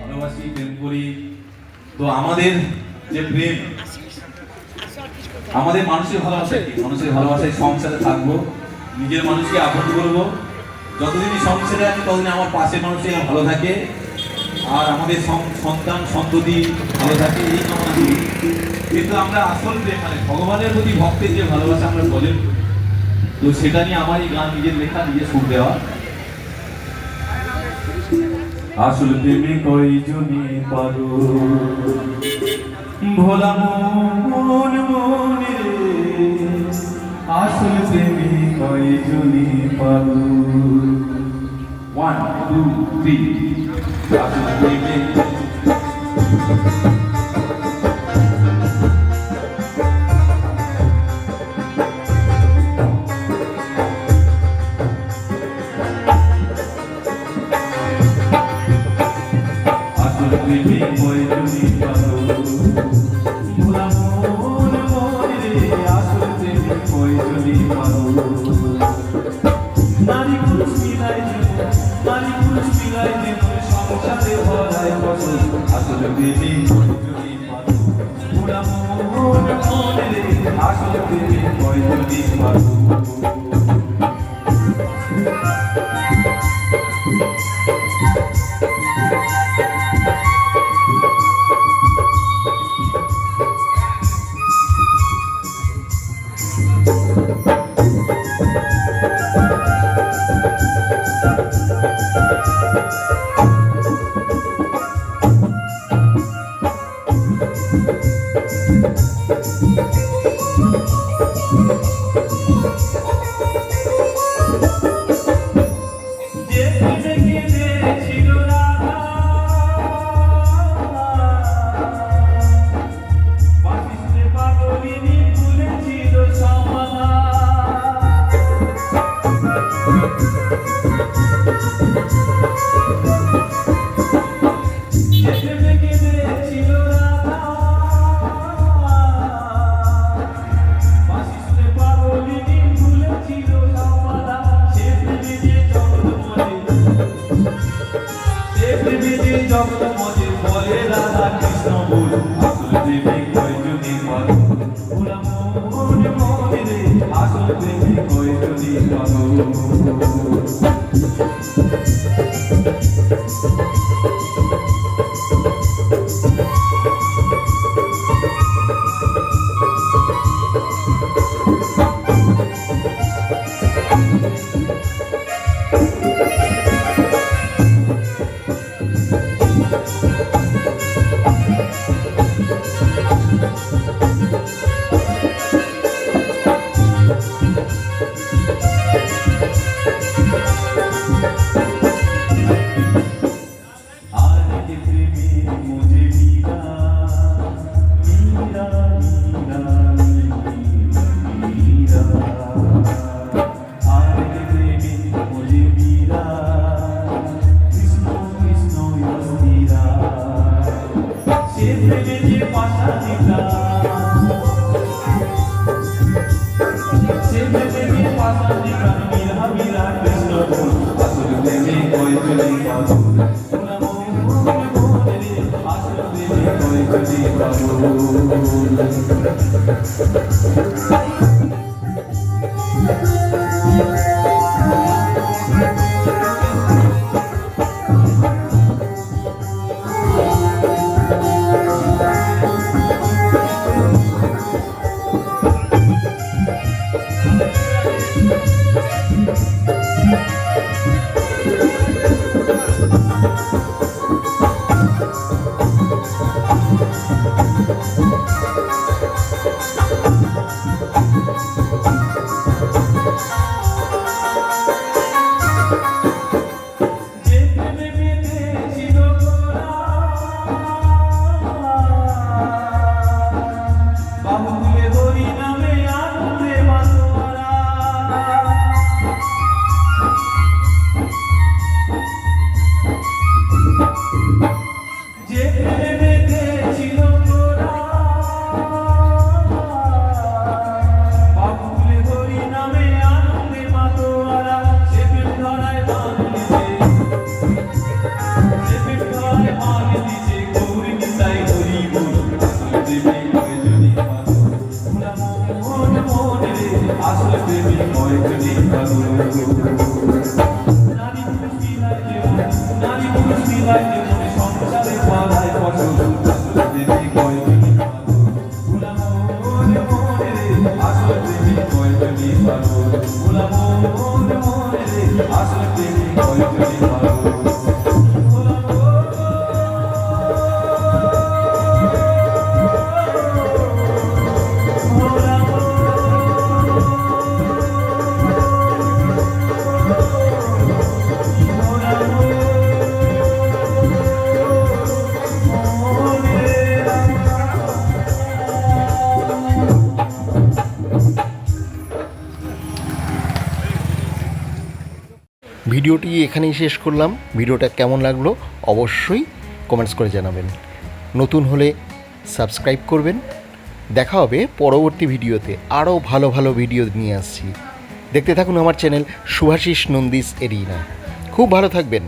ভালোবাসি, প্রেম করি। তো আমাদের যে প্রেম, আমাদের মানুষের ভালোবাসা কি? মানুষের ভালোবাসায় সংসারে থাকব, নিজের মানুষকে আপন করব। সংসারে আছে, ততদিন আমার পাশের মানুষই ভালো থাকে। আর আমাদের সন্তান, সন্ততি ভালো থাকে, এই কামনা কিন্তু আমরা আসল মানে ভগবানের প্রতি ভক্তের যে ভালোবাসা আমরা বলেন তো সেটা নিয়ে আমার এই গান, নিজের লেখা নিজে সুর দেওয়া। আসল প্রেমে কয়জনে পারো? ভোলা মন মনে আসল প্রেমে কয়জনে পারো? ওয়ান টু থ্রি আসল প্রেমে ভোলা মন মন আসল প্রেমে কয়জনে পারো যে প্রেমে আসলে প্রেমে আসলে প্রেমে ভালো ভিডিওটি এখানেই শেষ করলাম। ভিডিওটা কেমন লাগল অবশ্যই কমেন্টস করে জানাবেন। নতুন হলে সাবস্ক্রাইব করবেন। দেখা হবে পরবর্তী ভিডিওতে আরও ভালো ভালো ভিডিও নিয়ে আসছি। দেখতে থাকুন আমার চ্যানেল সুভাশিস নন্দিস এরিনা। খুব ভালো থাকবেন।